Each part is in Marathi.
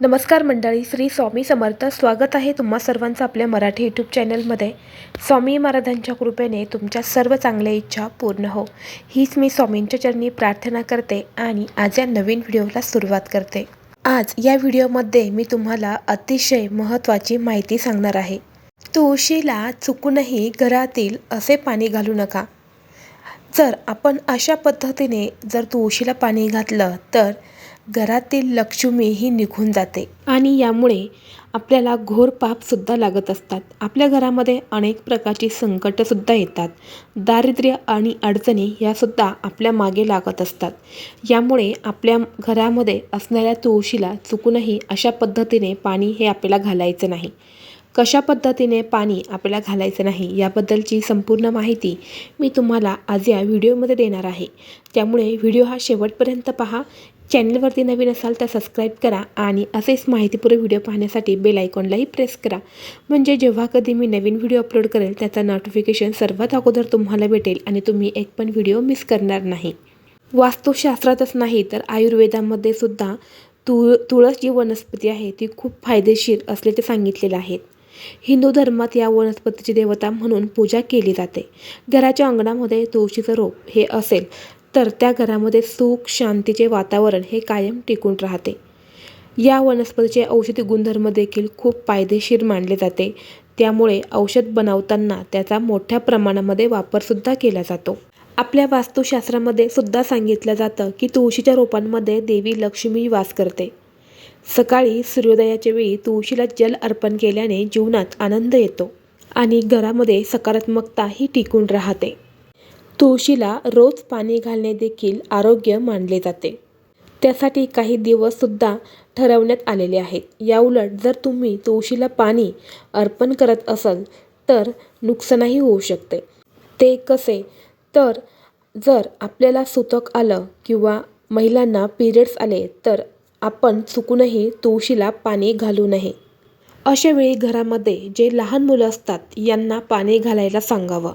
नमस्कार मंडळी श्री स्वामी समर्थ. स्वागत आहे तुम्हा सर्वांचं आपल्या मराठी यूट्यूब चॅनलमध्ये स्वामी महाराजांच्या कृपेने तुमच्या सर्व चांगल्या इच्छा पूर्ण हो. हीच मी स्वामींच्या चरणी प्रार्थना करते आणि आज या नवीन व्हिडिओला सुरुवात करते. आज या व्हिडिओमध्ये मी तुम्हाला अतिशय महत्त्वाची माहिती सांगणार आहे. तुळशीला चुकूनही घरातील असे पाणी घालू नका. जर आपण अशा पद्धतीने जर तुळशीला पाणी घातलं तर घरातील लक्ष्मी ही निघून जाते. आणि यामुळे आपल्याला घोर पापसुद्धा लागत असतात. आपल्या घरामध्ये अनेक प्रकारची संकटंसुद्धा येतात. दारिद्र्य आणि अडचणी यासुद्धा आपल्या मागे लागत असतात. यामुळे आपल्या घरामध्ये असणाऱ्या तुळशीला चुकूनही अशा पद्धतीने पाणी हे आपल्याला घालायचं नाही. कशा पद्धतीने पाणी आपल्याला घालायचं नाही याबद्दलची संपूर्ण माहिती मी तुम्हाला आज या व्हिडिओमध्ये देणार आहे. त्यामुळे व्हिडिओ हा शेवटपर्यंत पहा. चॅनलवरती नवीन असाल तर सबस्क्राईब करा आणि असेच माहितीपूर्ण व्हिडिओ पाहण्यासाठी बेल आयकॉनलाही प्रेस करा. म्हणजे जेव्हा कधी मी नवीन व्हिडिओ अपलोड करेल त्याचा नोटिफिकेशन सर्वात अगोदर तुम्हाला भेटेल आणि तुम्ही एक पण व्हिडिओ मिस करणार नाही. वास्तुशास्त्रातच नाही तर आयुर्वेदामध्ये सुद्धा तुळ तुळस जी वनस्पती आहे ती खूप फायदेशीर असल्याचे सांगितलेलं आहे हिंदू धर्मात या वनस्पतीची देवता म्हणून पूजा केली जाते. घराच्या अंगणामध्ये तुळशीचं रोप हे असेल. तर त्या घरामध्ये सुख शांतीचे वातावरण हे कायम टिकून राहते. या वनस्पतीचे औषधी गुणधर्म देखील खूप फायदेशीर मानले जाते. त्यामुळे औषध बनवताना त्याचा मोठ्या प्रमाणामध्ये वापरसुद्धा केला जातो. आपल्या वास्तुशास्त्रामध्ये सुद्धा सांगितलं जातं की तुळशीच्या रोपांमध्ये देवी लक्ष्मी वास करते. सकाळी सूर्योदयाच्या वेळी तुळशीला जल अर्पण केल्याने जीवनात आनंद येतो आणि घरामध्ये सकारात्मकता ही टिकून राहते. तुळशीला रोज पाणी घालणे देखील आरोग्य मानले जाते. त्यासाठी काही दिवससुद्धा ठरवण्यात आलेले आहेत. याउलट जर तुम्ही तुळशीला पाणी अर्पण करत असाल तर नुकसानही होऊ शकते. ते कसे? तर जर आपल्याला सुतक आलं किंवा महिलांना पिरियड्स आले तर आपण चुकूनही तुळशीला पाणी घालू नये. अशावेळी घरामध्ये जे लहान मुलं असतात यांना पाणी घालायला सांगावं.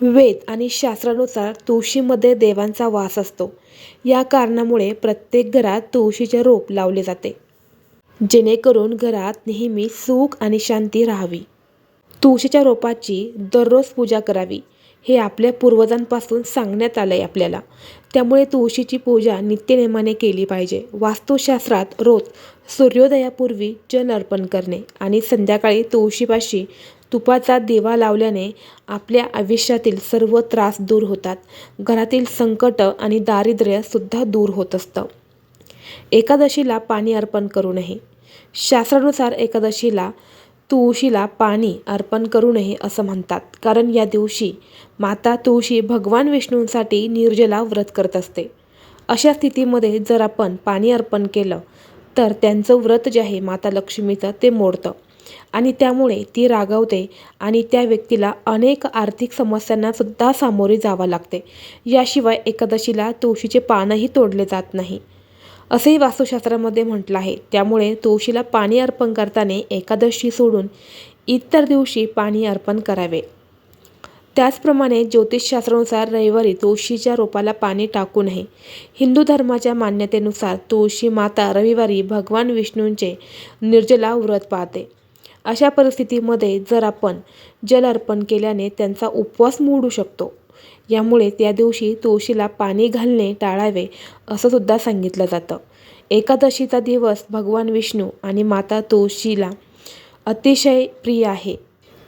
वेद आणि शास्त्रानुसार तुळशीमध्ये देवांचा वास असतो. या कारणामुळे प्रत्येक घरात तुळशीचे रोप लावले जाते. जेणेकरून घरात नेहमी सुख आणि शांती राहावी. तुळशीच्या रोपाची दररोज पूजा करावी हे आपल्या पूर्वजांपासून सांगण्यात आलं आहे आपल्याला. त्यामुळे तुळशीची पूजा नित्यनेमाने केली पाहिजे. वास्तुशास्त्रात रोज सूर्योदयापूर्वी जल अर्पण करणे आणि संध्याकाळी तुळशीपाशी तुपाचा दिवा लावल्याने आपल्या आयुष्यातील सर्व त्रास दूर होतात. घरातील संकट आणि दारिद्र्यसुद्धा दूर होत असतं. एकादशीला पाणी अर्पण करू नये शास्त्रानुसार एकादशीला तुळशीला पाणी अर्पण करू नये असं म्हणतात. कारण या दिवशी माता तुळशी भगवान विष्णूंसाठी निर्जला व्रत करत असते. अशा स्थितीमध्ये जर आपण पाणी अर्पण केलं तर त्यांचं व्रत जे आहे माता लक्ष्मीचं ते मोडतं. आणि त्यामुळे ती रागावते आणि त्या व्यक्तीला अनेक आर्थिक समस्यांना सुद्धा सामोरे जावं लागते. याशिवाय एकादशीला तुळशीचे पानही तोडले जात नाही. असंही वास्तुशास्त्रामध्ये म्हटलं आहे. त्यामुळे तुळशीला पाणी अर्पण करताना एकादशी सोडून इतर दिवशी पाणी अर्पण करावे. त्याचप्रमाणे ज्योतिषशास्त्रानुसार रविवारी तुळशीच्या रोपाला पाणी टाकू नये. हिंदू धर्माच्या मान्यतेनुसार तुळशी माता रविवारी भगवान विष्णूंचे निर्जला व्रत पाहते अशा परिस्थितीमध्ये जर आपण जल अर्पण केल्याने त्यांचा उपवास मोडू शकतो. यामुळे त्या दिवशी तुळशीला पाणी घालणे टाळावे असं सुद्धा सांगितलं जातं. एकादशीचा दिवस भगवान विष्णू आणि माता तुळशीला अतिशय प्रिय आहे.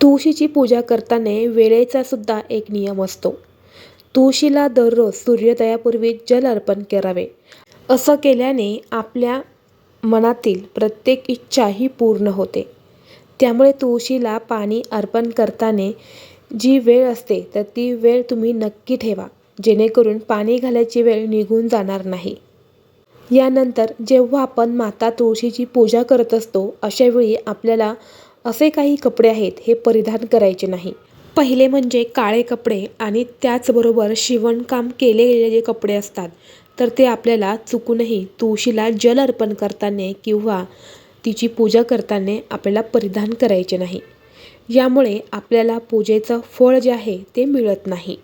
तुळशीची पूजा करताना वेळेचा सुद्धा एक नियम असतो. तुळशीला दररोज सूर्योदयापूर्वी जल अर्पण करावे. असं केल्याने आपल्या मनातील प्रत्येक इच्छा ही पूर्ण होते. त्यामुळे तुळशीला पाणी अर्पण करताना जी वेळ असते तर ती वेळ तुम्ही नक्की ठेवा. जेणेकरून पाणी घालायची वेळ निघून जाणार नाही. यानंतर जेव्हा आपण माता तुळशीची पूजा करत असतो अशावेळी आपल्याला असे काही कपडे आहेत हे परिधान करायचे नाही. पहिले म्हणजे काळे कपडे आणि त्याचबरोबर शिवणकाम केले गेलेले जे कपडे असतात तर ते आपल्याला चुकूनही तुळशीला जल अर्पण करताना किंवा तिची पूजा करताना आपल्याला परिधान करायचे नाही. यामुळे आपल्याला पूजेचं फळ जे आहे ते मिळत नाही.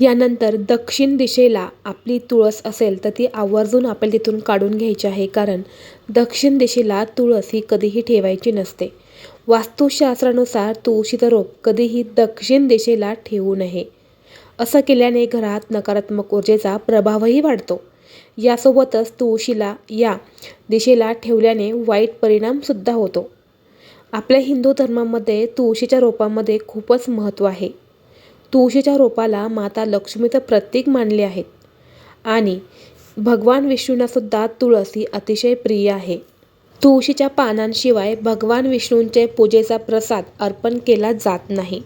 यानंतर दक्षिण दिशेला आपली तुळस असेल तर ती आवर्जून आपल्याला तिथून काढून घ्यायची आहे. कारण दक्षिण दिशेला तुळस ही कधीही ठेवायची नसते. वास्तुशास्त्रानुसार तुळशीचं रोप कधीही दक्षिण दिशेला ठेवू नये. असं केल्याने घरात नकारात्मक ऊर्जेचा प्रभावही वाढतो. यासोबतच तुळशीला या दिशेला ठेवल्याने वाईट परिणामसुद्धा होतो. आपल्या हिंदू धर्मामध्ये तुळशीच्या रोपामध्ये खूपच महत्त्व आहे. तुळशीच्या रोपाला माता लक्ष्मीचं प्रतीक मानले आहेत. आणि भगवान विष्णूंनासुद्धा तुळस ही अतिशय प्रिय आहे. तुळशीच्या पानांशिवाय भगवान विष्णूंचे पूजेचा प्रसाद अर्पण केला जात नाही.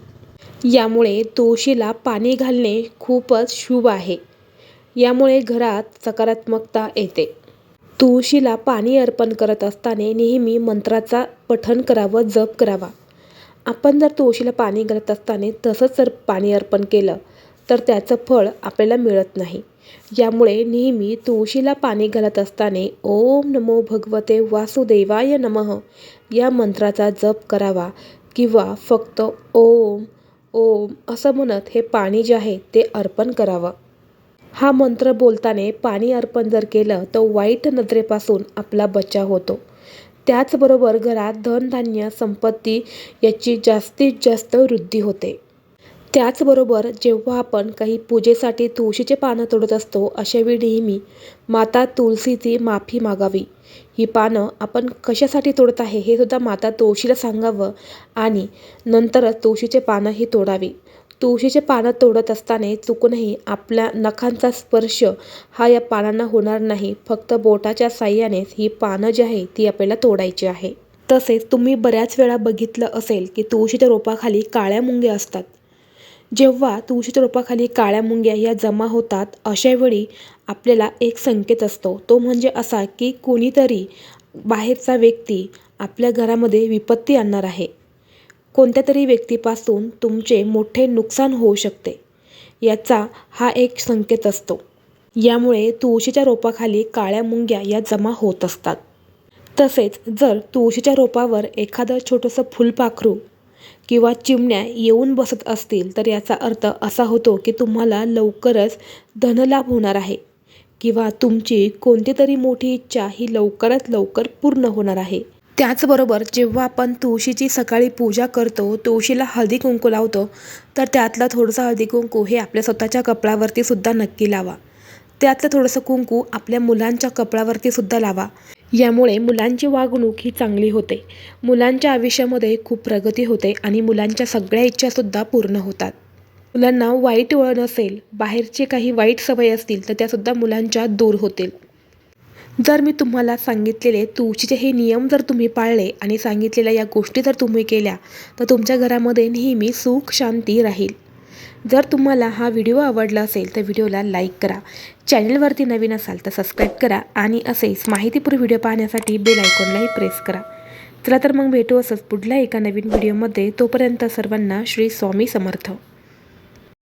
यामुळे तुळशीला पाणी घालणे खूपच शुभ आहे. यामुळे घरात सकारात्मकता येते. तुळशीला पाणी अर्पण करत असताना नेहमी मंत्राचा पठण करावं जप करावा. आपण जर तुळशीला पाणी घालत असताना तसंच जर पाणी अर्पण केलं तर त्याचं फळ आपल्याला मिळत नाही. यामुळे नेहमी तुळशीला पाणी घालत असताना ओम नमो भगवते वासुदेवाय नमः या मंत्राचा जप करावा किंवा फक्त ओम ओम असं म्हणत हे पाणी जे आहे ते अर्पण करावं. हा मंत्र बोलताना पाणी अर्पण जर केलं तर वाईट नजरेपासून आपला बचाव होतो. त्याचबरोबर घरात धनधान्य संपत्ती याची जास्तीत जास्त वृद्धी होते. त्याचबरोबर जेव्हा आपण काही पूजेसाठी तुळशीचे पानं तोडत असतो अशावेळी नेहमी माता तुळशीची माफी मागावी. ही पानं आपण कशासाठी तोडत आहे हे सुद्धा माता तुळशीला सांगावं आणि नंतरच तुळशीचे पानं ही तोडावी. तुळशीचे पानं तोडत असताना चुकूनही आपल्या नखांचा स्पर्श हा या पानांना होणार नाही. फक्त बोटाच्या साह्यानेच ही पानं जी आहे ती आपल्याला तोडायची आहे. तसेच तुम्ही बऱ्याच वेळा बघितलं असेल की तुळशीच्या रोपाखाली काळ्या मुंग्या असतात. जेव्हा तुळशीच्या रोपाखाली काळ्या मुंग्या या जमा होतात अशावेळी आपल्याला एक संकेत असतो. तो म्हणजे असा की कोणीतरी बाहेरचा व्यक्ती आपल्या घरामध्ये विपत्ती आणणार आहे. कोणत्या तरी व्यक्तीपासून तुमचे मोठे नुकसान होऊ शकते याचा हा एक संकेत असतो. यामुळे तुळशीच्या रोपाखाली काळ्या मुंग्या या जमा होत असतात. तसेच जर तुळशीच्या रोपावर एखादं छोटंसं फुलपाखरू किंवा चिमण्या येऊन बसत असतील तर याचा अर्थ असा होतो की तुम्हाला लवकरच धनलाभ होणार आहे किंवा तुमची कोणती तरी मोठी इच्छा ही लवकरात लवकर पूर्ण होणार आहे. त्याचबरोबर जेव्हा आपण तुळशीची सकाळी पूजा करतो तुळशीला हळदी कुंकू लावतो तर त्यातलं थोडंसं हळदी कुंकू हे आपल्या स्वतःच्या कपड्यावरती सुद्धा नक्की लावा. त्यातलं थोडंसं कुंकू आपल्या मुलांच्या कपड्यावरती सुद्धा लावा. यामुळे मुलांची वागणूक ही चांगली होते. मुलांच्या आयुष्यामध्ये खूप प्रगती होते आणि मुलांच्या सगळ्या इच्छासुद्धा पूर्ण होतात. मुलांना वाईट वळण असेल बाहेरचे काही वाईट सवय असतील तर त्यासुद्धा मुलांच्या दूर होतील. जर मी तुम्हाला सांगितलेले तुळशीचे हे नियम जर तुम्ही पाळले आणि सांगितलेल्या या गोष्टी जर तुम्ही केल्या तर तुमच्या घरामध्ये नेहमी सुख शांती राहील. जर तुम्हाला हा व्हिडिओ आवडला असेल तर व्हिडिओला लाईक करा. चॅनलवरती नवीन असाल तर सबस्क्राईब करा आणि असेच माहितीपूर व्हिडिओ पाहण्यासाठी बेल आयकॉनलाही प्रेस करा. चला तर मग भेटू असंच पुढल्या एका नवीन व्हिडिओमध्ये. तोपर्यंत सर्वांना श्री स्वामी समर्थ.